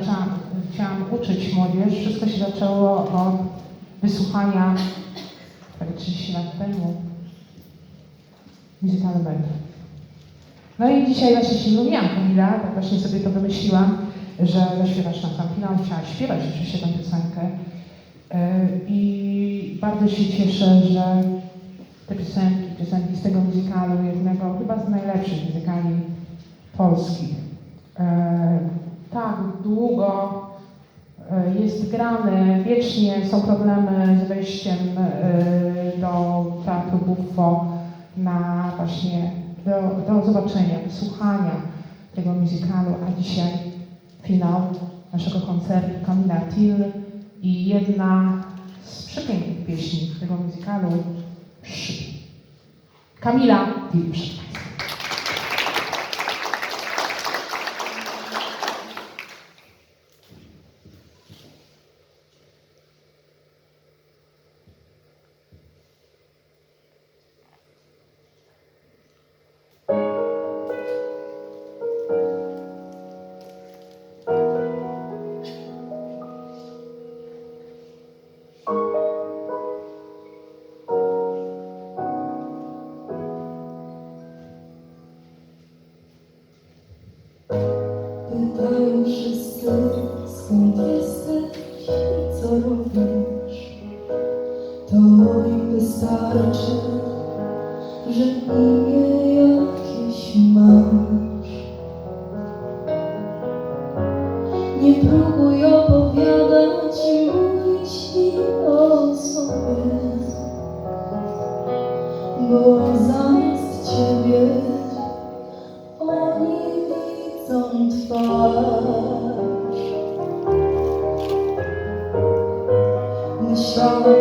zaczęłam, chciałam uczyć młodzież, wszystko się zaczęło od wysłuchania prawie 30 lat temu muzykalu Band. No i dzisiaj właśnie się mówiłam, Kamila, tak właśnie sobie to wymyśliłam, że zaśpiewasz na sam finał, chciała śpiewać oczywiście tę piosenkę. Yy, I bardzo się cieszę, że te piosenki, piosenki z tego muzykalu, jednego chyba z najlepszych muzykali polskich, e, tak długo e, jest grany, wiecznie są problemy z wejściem e, do Teatru Buffo na właśnie do, do zobaczenia, wysłuchania tego muzykalu, a dzisiaj finał naszego koncertu Kamila Till i jedna z przepięknych pieśni tego Szy. Kamila Till, skąd jesteś co robisz. To im wystarczy, że imię jakieś masz. Nie próbuj opowiadać mówić o sobie, bo Wtedy,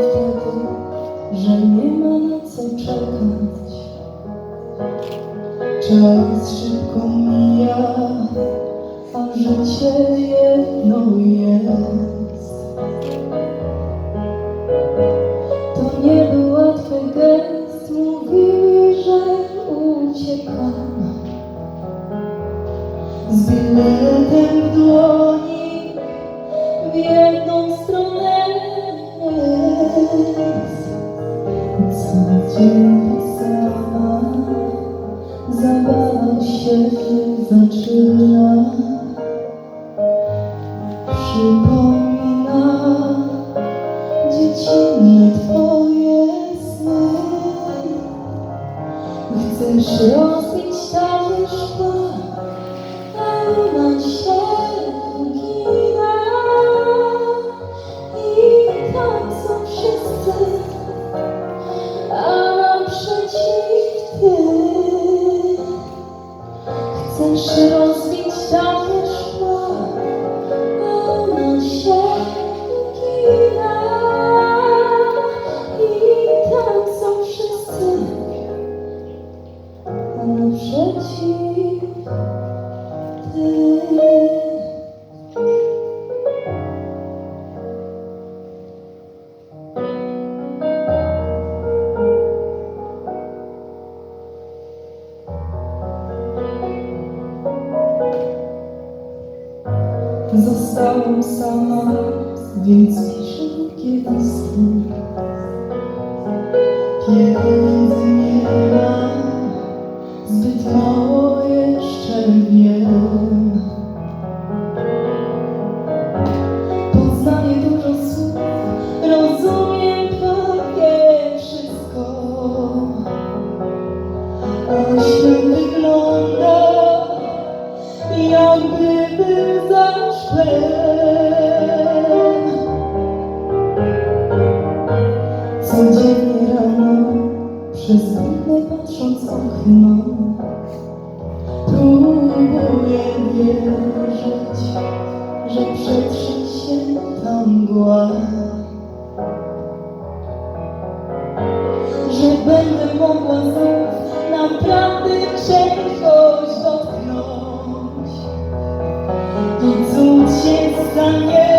że nie ma na co czekać. Czas szybko mija, a życie jest. Zaczyna Przypomina dziecinne twoje sny. Chcesz rozbić takie szkła a ona się заставом сама він спішив кількість, який зміг. Codziennie rano, przez windę patrząc okno, próbuję wierzyć, że przetrze się. Że będę mogła znów naprawdę czegoś dotknąć. Się stanie,